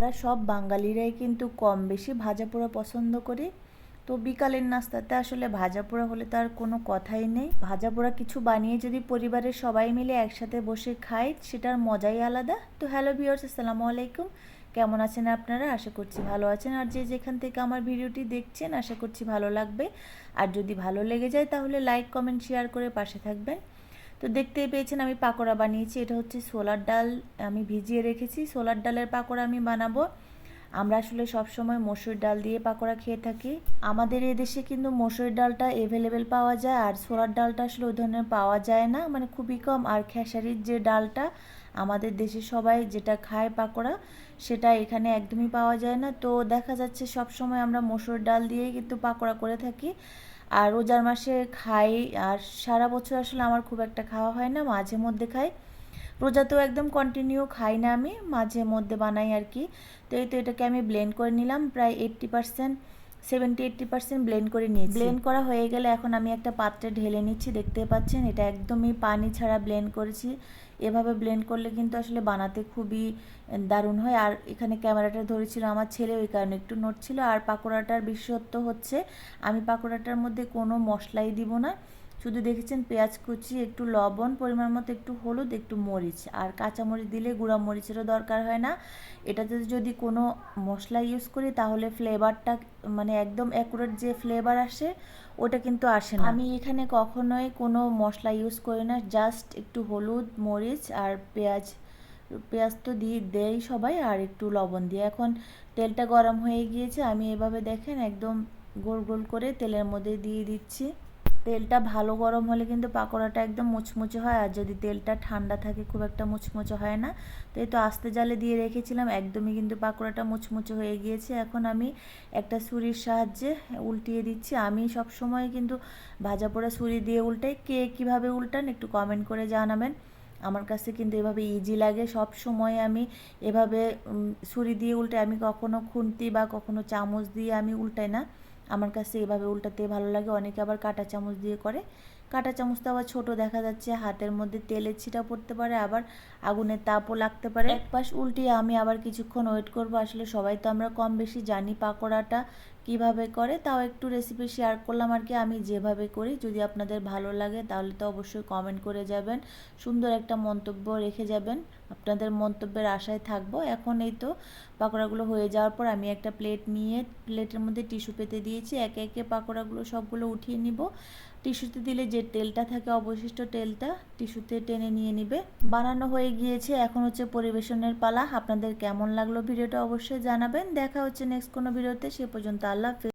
আমরা সব বাঙালিরাই কিন্তু কম বেশি ভাজা পোড়া পছন্দ করি। তো বিকালের নাস্তাতে আসলে ভাজা পোড়া হলে তো আর কোনো কথাই নেই। ভাজা পোড়া কিছু বানিয়ে যদি পরিবারের সবাই মিলে একসাথে বসে খাই, সেটার মজাই আলাদা। তো হ্যালো ভিউয়ার্স, আসসালামু আলাইকুম। কেমন আছেন আপনারা? আশা করছি ভালো আছেন। আর যে যেখান থেকে আমার ভিডিওটি দেখছেন, আশা করছি ভালো লাগবে। আর যদি ভালো লেগে যায়, তাহলে লাইক, কমেন্ট, শেয়ার করে পাশে থাকবেন। তো দেখতেই পেয়েছেন আমি পাকোড়া বানিয়েছি। এটা হচ্ছে সোলার ডাল আমি ভিজিয়ে রেখেছি। সোলার ডালের পাকোড়া আমি বানাবো। আমরা আসলে সব সময় মসুর ডাল দিয়ে পাকোড়া খেয়ে থাকি। আমাদের এদেশে কিন্তু মসুর ডালটা এভেলেবেল পাওয়া যায় আর সোলার ডালটা আসলে ওই ধরনের পাওয়া যায় না। মানে খুবই কম। আর খেসারির যে ডালটা আমাদের দেশে সবাই যেটা খায় পাকোড়া, সেটা এখানে একদমই পাওয়া যায় না। তো দেখা যাচ্ছে সব সময় আমরা মসুর ডাল দিয়েই কিন্তু পাকোড়া করে থাকি। আর রোজার মাসে খাই, আর সারা বছর আসলে আমার খুব একটা খাওয়া হয় না, মাঝে মধ্যে খাই। রোজা তো একদম কন্টিনিউ খাই না আমি, মাঝে মধ্যে বানাই আর কি। তো এই তো এটাকে আমি ব্লেন্ড করে নিলাম, প্রায় eighty percent seventy eighty percent blend করে নিয়েছি। ব্লেন্ড করা হয়ে গেলে এখন আমি একটা পাত্রে ঢেলে নিচ্ছি, দেখতে পাচ্ছেন? এটা একদমই পানি ছাড়া ব্লেন্ড করেছি। এভাবে ব্লেন্ড করলে কিন্তু আসলে বানাতে খুবই দারুণ হয়। আর এখানে ক্যামেরাটা ধরেছিল আমার ছেলে, ওই কারণে একটু নড়ছিল আর পাকোড়াটার বিশেষত্ব হচ্ছে, আমি পাকোড়াটার মধ্যে কোনো মশলাই দিব না। শুধু দেখেছেন পেঁয়াজ কুচি, একটু লবণ, পরিমাণ মতো একটু হলুদ, একটু মরিচ। আর কাঁচামরিচ দিলে গুঁড়া মরিচেরও দরকার হয় না। এটাতে যদি কোনো মশলা ইউজ করি, তাহলে ফ্লেভারটা মানে একদম অ্যাকুরেট যে ফ্লেভার আসে, ওটা কিন্তু আসে না। আমি এখানে কখনোই কোনো মশলা ইউজ করি না জাস্ট একটু হলুদ, মরিচ আর পেঁয়াজ। পেঁয়াজ তো দিয়ে দেই সবাই, আর একটু লবণ দিয়ে। এখন তেলটা গরম হয়ে গিয়েছে, আমি এভাবে দেখেন একদম গোল গোল করে তেলের মধ্যে দিয়ে দিচ্ছি। তেলটা ভালো গরম হলে কিন্তু পাকোড়াটা একদম মুচমুচে হয় আর যদি তেলটা ঠান্ডা থাকে খুব একটা মুচমুচে হয় না। তো এই তো আস্তে জালে দিয়ে রেখেছিলাম, একদমই কিন্তু পাকোড়াটা মুচমুচে হয়ে গিয়েছে। এখন আমি একটা ছুরির সাহায্যে উল্টিয়ে দিচ্ছি। আমি সব সময় কিন্তু ভাজা পোড়া ছুরি দিয়ে উল্টাই, কে কীভাবে উল্টান একটু কমেন্ট করে জানাবেন। আমার কাছে কিন্তু এভাবে ইজি লাগে। সব সময় আমি এভাবে ছুরি দিয়ে উল্টে আমি কখনো খুন্তি বা কখনো চামচ দিয়ে আমি উল্টাই না। আমার কাছে এভাবে উল্টাতে ভালো লাগে। অনেকে আবার কাঁটা চামচ দিয়ে করে। কাঁটা চামচটা আবার ছোট দেখা যাচ্ছে। হাতের মধ্যে তেলের ছিটা পড়তে পারে, আবার আগুনের তাপও লাগতে পারে। এক পাশ উল্টিয়ে আমি আবার কিছুক্ষণ ওয়েট করব। আসলে সবাই তো আমরা কম বেশি জানি পাকোড়াটা কীভাবে করে, তাও একটু রেসিপি শেয়ার করলাম আর কি। আমি যেভাবে করি, যদি আপনাদের ভালো লাগে, তাহলে তো অবশ্যই কমেন্ট করে যাবেন। সুন্দর একটা মন্তব্য রেখে যাবেন। আপনাদের মন্তব্যের আশায় থাকব। এখন এই তো পাকোড়াগুলো হয়ে যাওয়ার পর আমি একটা প্লেট নিয়ে প্লেটের মধ্যে টিস্যু পেতে দিয়েছি। একে একে পাকোড়াগুলো সবগুলো উঠিয়ে নিব। টিস্যুতে দিলে যে তেলটা থাকে, অবশিষ্ট তেলটা টিস্যুতে টেনে নিয়ে নিবে। বানানো হয়ে গিয়েছে, এখন হচ্ছে পরিবেশনের পালা। আপনাদের কেমন লাগল ভিডিওটা অবশ্যই জানাবেন। দেখা হচ্ছে নেক্সট কোনো ভিডিওতে, সে পর্যন্ত আল্লাহ